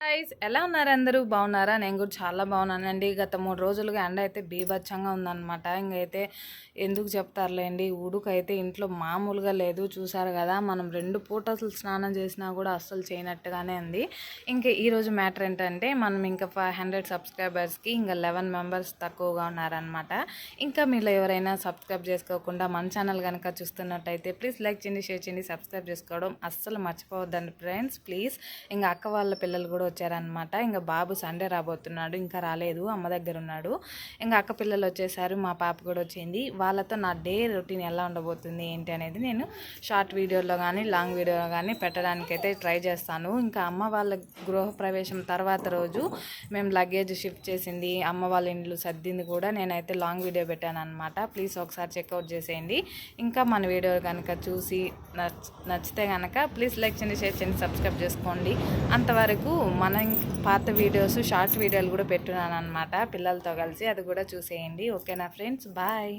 Guys ఎలా ఉన్నారు అందరూ? బాగున్నారా? నేను కూడా చాలా బాగున్నానండి. గత మూడు రోజులుగా ఎండ అయితే బీభత్సంగా ఉందన్నమాట. ఇంకైతే ఎందుకు చెప్తారులేండి? ఉడుకైతే ఇంట్లో మామూలుగా లేదు. చూసారు కదా మనం రెండు పూటలు స్నానం చేసినా కూడా అస్సలు చేయనట్టుగానే ఉంది. ఇంకా ఈరోజు మ్యాటర్ ఏంటంటే మనం ఇంకా ఫైవ్ హండ్రెడ్ సబ్స్క్రైబర్స్కి ఇంకా లెవెన్ మెంబర్స్ తక్కువగా ఉన్నారనమాట ఇంకా మీరు ఎవరైనా సబ్స్క్రైబ్ చేసుకోకుండా మన ఛానల్ కనుక చూస్తున్నట్టయితే ప్లీజ్ లైక్ చేయండి షేర్ చేయండి సబ్స్క్రైబ్ చేసుకోవడం అస్సలు మర్చిపోవద్దండి ఫ్రెండ్స్. ప్లీజ్ ఇంకా అక్క వాళ్ళ పిల్లలు కూడా వచ్చారనమాట ఇంకా బాబు సండే రాబోతున్నాడు ఇంకా రాలేదు అమ్మ దగ్గర ఉన్నాడు ఇంకా అక్క పిల్లలు వచ్చేసారు మా పాప కూడా వచ్చింది. వాళ్ళతో నా డే రొటీన్ ఎలా ఉండబోతుంది ఏంటి అనేది నేను షార్ట్ వీడియోలో కానీ లాంగ్ వీడియోలో కానీ పెట్టడానికైతే ట్రై చేస్తాను. ఇంకా అమ్మ వాళ్ళ గృహప్రవేశం తర్వాత రోజు మేము లగేజ్ షిఫ్ట్ చేసింది. అమ్మ వాళ్ళ ఇండ్లు సర్దింది కూడా నేనైతే లాంగ్ వీడియో పెట్టాను అనమాట ప్లీజ్ ఒకసారి చెక్అవుట్ చేసేయండి. ఇంకా మన వీడియో కనుక చూసి నచ్చితే కనుక ప్లీజ్ లైక్ చేయండి షేర్ చేయండి సబ్స్క్రైబ్ చేసుకోండి. అంతవరకు మనం పాత వీడియోస్ షార్ట్ వీడియోలు కూడా పెట్టున్నాను అనమాట పిల్లలతో కలిసి. అది కూడా చూసేయండి. ఓకేనా ఫ్రెండ్స్? బాయ్.